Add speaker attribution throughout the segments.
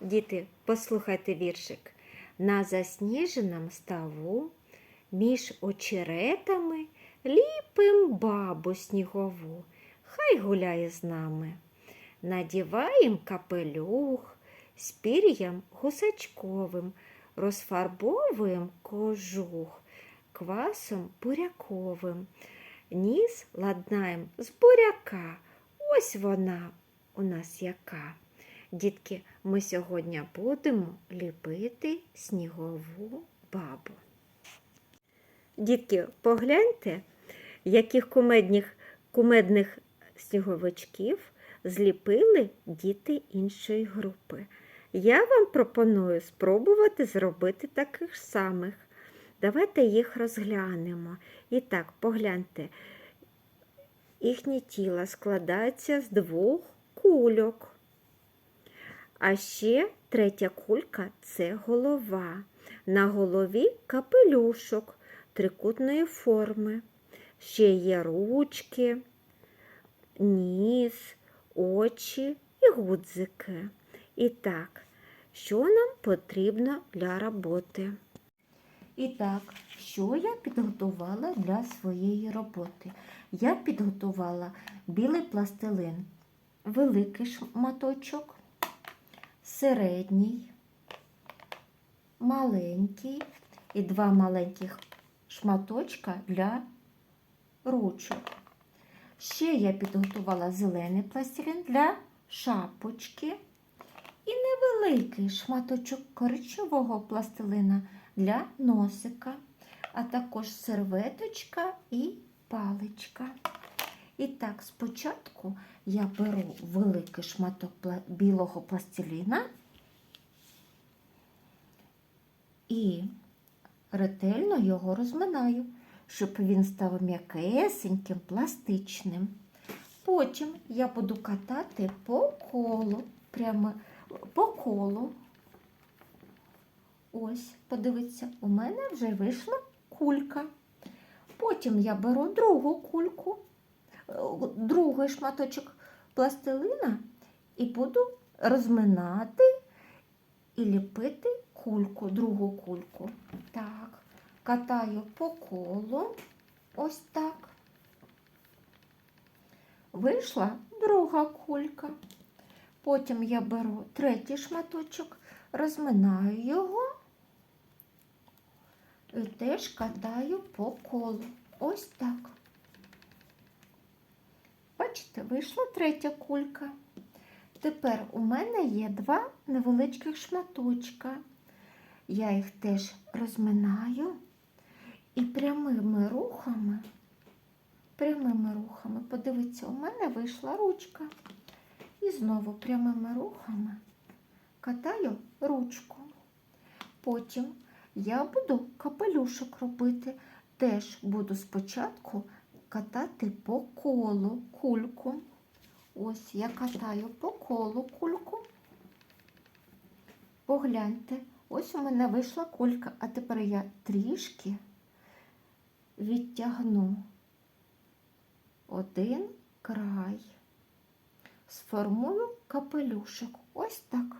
Speaker 1: Діти, послухайте віршик. На засніженому ставу між очеретами ліпим бабу снігову. Хай гуляє з нами. Надіваєм капелюх з пір'ям гусачковим, розфарбовуєм кожух квасом буряковим. Ніс ладнаєм з буряка. Ось вона у нас яка. Дітки, ми сьогодні будемо ліпити снігову бабу. Дітки, погляньте, яких кумедних, кумедних сніговичків зліпили діти іншої групи. Я вам пропоную спробувати зробити таких самих. Давайте їх розглянемо. І так, погляньте, їхнє тіло складається з двох кульок. А ще третя кулька це голова. На голові капелюшок трикутної форми. Ще є ручки, ніс, очі і гудзики. І так, що нам потрібно для роботи? І так, що я підготувала для своєї роботи? Я підготувала білий пластилин, великий шматочок, середній, маленький і два маленьких шматочка для ручок. Ще я підготувала зелений пластилин для шапочки і невеликий шматочок коричневого пластилина для носика, а також серветочка і паличка. І так, спочатку я беру великий шматок білого пластиліна і ретельно його розминаю, щоб він став м'якесеньким, пластичним. Потім я буду катати по колу, прямо по колу. Ось, подивіться, у мене вже вийшла кулька. Потім я беру другу кульку, другий шматочок пластилина і буду розминати і ліпити кульку, другу кульку. Так, катаю по колу, ось так. Вийшла друга кулька. Потім я беру третій шматочок, розминаю його і теж катаю по колу. Ось так. Бачите, вийшла третя кулька. Тепер у мене є два невеличких шматочка. Я їх теж розминаю і прямими рухами, прямими рухами, подивіться, у мене вийшла ручка. І знову прямими рухами катаю ручку. Потім я буду капелюшок робити. Теж буду спочатку катати по колу кульку. Ось я катаю по колу кульку. Погляньте, ось у мене вийшла кулька, а тепер я трішки відтягну один край. Сформую капелюшок. Ось так.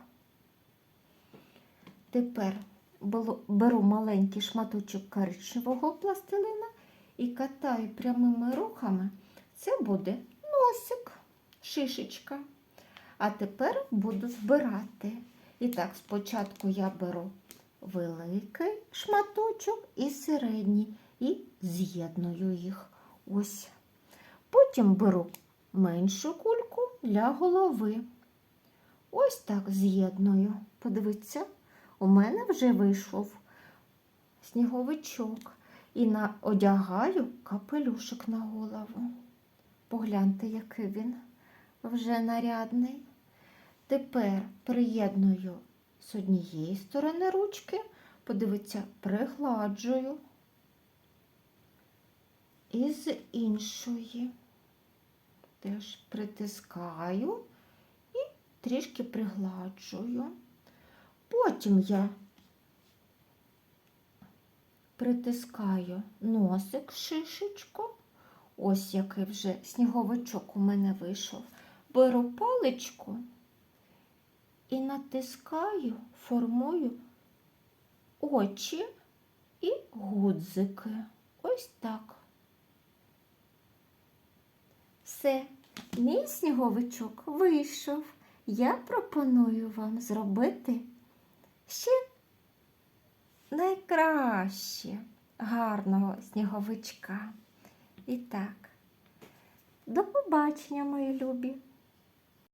Speaker 1: Тепер беру маленький шматочок коричневого пластилина і катаю прямими рухами. Це буде носик, шишечка. А тепер буду збирати. І так, спочатку я беру великий шматочок і середній і з'єдную їх. Ось. Потім беру меншу кульку для голови. Ось так з'єдную. Подивіться, у мене вже вийшов сніговичок. І на, одягаю капелюшок на голову. Погляньте, який він вже нарядний. Тепер приєдную з однієї сторони ручки, подивіться, пригладжую. І з іншої теж притискаю і трішки пригладжую. Потім я притискаю носик шишечку. Ось який вже сніговичок у мене вийшов. Беру паличку і натискаю, формую очі і гудзики. Ось так. Все, мій сніговичок вийшов. Я пропоную вам зробити ще найкраще гарного сніговичка. І так, до побачення, мої любі!